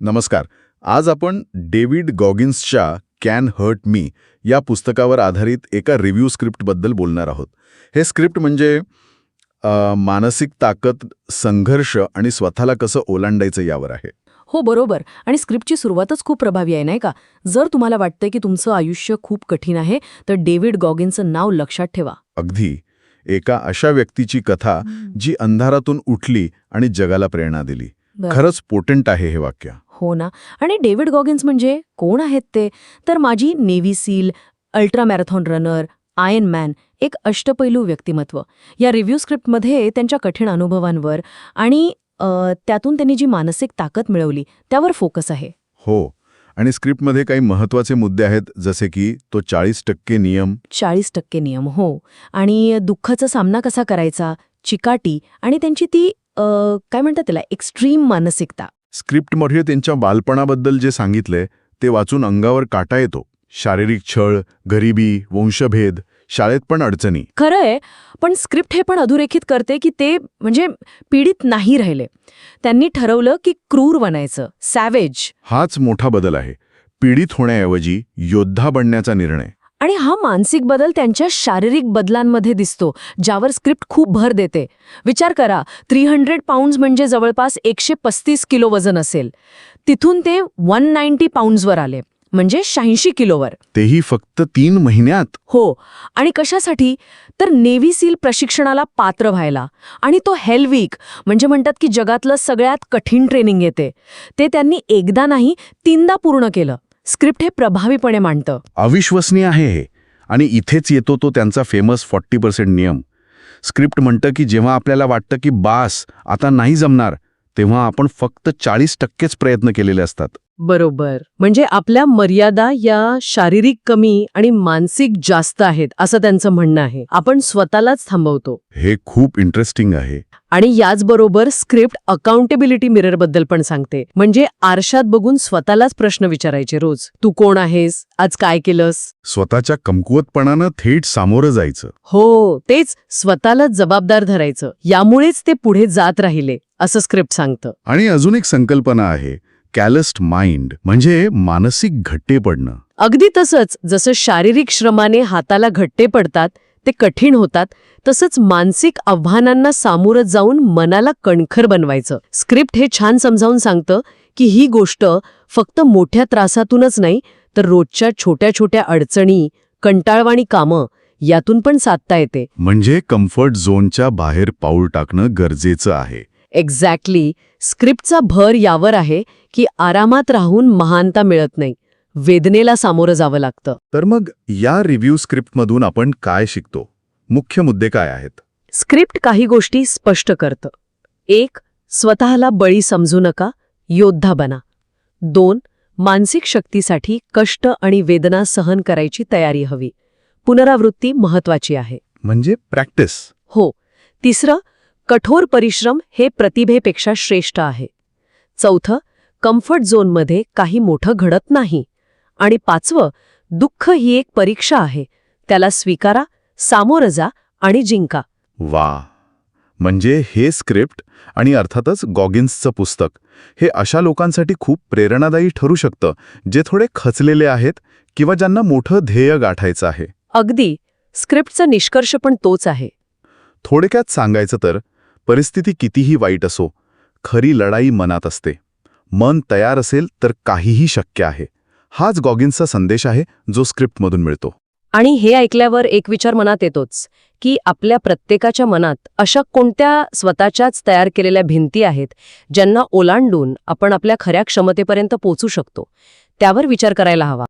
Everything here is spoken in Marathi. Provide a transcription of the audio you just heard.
नमस्कार. आज आपण डेव्हिड गॉगिन्सच्या कॅन हर्ट मी या पुस्तकावर आधारित एका रिव्ह्यू स्क्रिप्टबद्दल बोलणार आहोत. हे स्क्रिप्ट म्हणजे मानसिक ताकद संघर्ष आणि स्वतःला कसं ओलांडायचं यावर आहे. हो बरोबर. आणि स्क्रिप्टची सुरुवातच खूप प्रभावी आहे नाही का? जर तुम्हाला वाटतंय की तुमचं आयुष्य खूप कठीण आहे तर डेव्हिड गॉगिनचं नाव लक्षात ठेवा. अगदी. एका अशा व्यक्तीची कथा जी अंधारातून उठली आणि जगाला प्रेरणा दिली. खरंच पोटंट आहे हे वाक्य. हो ना? आणि डेव्हिड गॉगिन्स म्हणजे कोण आहेत ते? तर माझी navy seal ultra marathon runner iron man एक अष्टपैलू व्यक्तिमत्व. या रिव्ह्यू स्क्रिप्टमध्ये त्यांच्या कठीण अनुभवांवर आणि त्यातून त्यांनी जी मानसिक ताकद मिळवली त्यावर फोकस आहे. हो. आणि स्क्रिप्टमध्ये काही महत्त्वाचे मुद्दे आहेत जसे की तो चाळीस टक्के नियम. चाळीस टक्के नियम हो. आणि दुःखाचा सामना कसा करायचा चिकाटी आणि त्यांची ती काय म्हणतात त्याला एक्स्ट्रीम मानसिकता. स्क्रिप्टमध्ये त्यांच्या बालपणाबद्दल जे सांगितलंय ते वाचून अंगावर काटा येतो. शारीरिक छळ गरिबी वंशभेद शाळेत पण अडचणी. खरं आहे पण स्क्रिप्ट हे पण अधोरेखित करते की ते म्हणजे पीडित नाही राहिले. त्यांनी ठरवलं की क्रूर बनायचं सॅवेज. हाच मोठा बदल आहे. पीडित होण्याऐवजी योद्धा बनण्याचा निर्णय. आणि हा मानसिक बदल त्यांच्या शारीरिक बदलांमध्ये दिसतो ज्यावर स्क्रिप्ट खूप भर देते. विचार करा थ्री हंड्रेड पाऊंड्स म्हणजे जवळपास एकशे पस्तीस किलो वजन असेल. तिथून ते वन नाईन्टी पाऊंड्सवर आले म्हणजे शहाऐंशी किलोवर तेही फक्त तीन महिन्यात? हो आणि कशासाठी? तर नेव्ही सील प्रशिक्षणाला पात्र व्हायला. आणि तो हेल्विक म्हणजे म्हणतात की जगातलं सगळ्यात कठीण ट्रेनिंग येते. ते त्यांनी एकदा नाही तीनदा पूर्ण केलं. स्क्रिप्ट हे प्रभावीपणे मांडतं. अविश्वसनीय आहे हे. आणि इथेच येतो तो त्यांचा फेमस फॉर्टी पर्सेंट नियम. स्क्रिप्ट म्हणतं की जेव्हा आपल्याला वाटतं की बास आता नाही जमणार तेव्हा आपण फक्त चाळीस टक्केच प्रयत्न केलेले असतात. बरोबर. म्हणजे आपल्या मर्यादा या शारीरिक कमी आणि मानसिक जास्त आहेत असं त्यांचं म्हणणं आहे. आपण स्वतःलाच थांबवतो. हे खूप इंटरेस्टिंग आहे. आणि याचबरोबर स्क्रिप्ट अकाउंटेबिलिटी मिररबद्दल पण सांगते. म्हणजे आरशात बघून स्वतःलाच प्रश्न विचारायचे रोज. तू कोण आहेस? आज काय केलंस? स्वतःच्या कमकुवतपणानं थेट सामोरं जायचं. हो तेच स्वतःला जबाबदार धरायचं. यामुळेच ते पुढे जात राहिले असं स्क्रिप्ट सांगतं. आणि अजून एक संकल्पना आहे. कॅलस्ड माइंड म्हणजे मानसिक घट्टे पडणं. अगदी तसंच जसं शारीरिक श्रमाने हाताला घट्टे पडतात ते कठीण होतात तसंच मानसिक आव्हानांना सामोरं जाऊन मनाला कणखर बनवायचं. स्क्रिप्ट हे छान समजावून सांगतं की ही गोष्ट फक्त मोठ्या त्रासातूनच नाही तर रोजच्या छोट्या छोट्या अडचणी कंटाळवाणी कामं यातून पण साधता येते. म्हणजे कम्फर्ट झोनच्या बाहेर पाऊल टाकणं गरजेचं आहे. एक्झॅक्टली स्क्रिप्टचा भर यावर आहे की आरामात राहून महानता मिळत नाही. वेदनेला सामोरं जावं लागतं. तर मग या रिव्ह्यू स्क्रिप्टमधून आपण काय शिकतो? मुख्य मुद्दे काय आहेत? स्क्रिप्ट काही गोष्टी स्पष्ट करतं. एक स्वतःला बळी समजू नका योद्धा बना. दोन मानसिक शक्तीसाठी कष्ट आणि वेदना सहन करायची तयारी हवी. पुनरावृत्ती महत्वाची आहे. म्हणजे प्रॅक्टिस हो. तिसरं कठोर परिश्रम हे प्रतिभेपेक्षा श्रेष्ठ आहे. चौथं कम्फर्ट झोनमध्ये काही मोठं घडत नाही. आणि पाचवं दुःख ही एक परीक्षा आहे. त्याला स्वीकारा सामोरं जा आणि जिंका. वा. म्हणजे हे स्क्रिप्ट आणि अर्थातच गॉगिन्सचं पुस्तक हे अशा लोकांसाठी खूप प्रेरणादायी ठरू शकतं जे थोडे खचलेले आहेत किंवा ज्यांना मोठं ध्येय गाठायचं आहे. अगदी. स्क्रिप्टचा निष्कर्ष पण तोच आहे. थोडक्यात सांगायचं तर परिस्थिती कितीही वाईट असो खरी लढाई मनात असते. मन तयार असेल तर काहीही शक्य आहे. हाच गॉगिन्सचा संदेश आहे जो स्क्रिप्टमधून मिळतो. आणि हे ऐकल्यावर एक विचार मनात येतोच की आपल्या प्रत्येकाच्या मनात अशा कोणत्या स्वतःच्याच तयार केलेल्या भिंती आहेत ज्यांना ओलांडून आपण आपल्या खऱ्या क्षमतेपर्यंत पोचू शकतो. त्यावर विचार करायला हवा.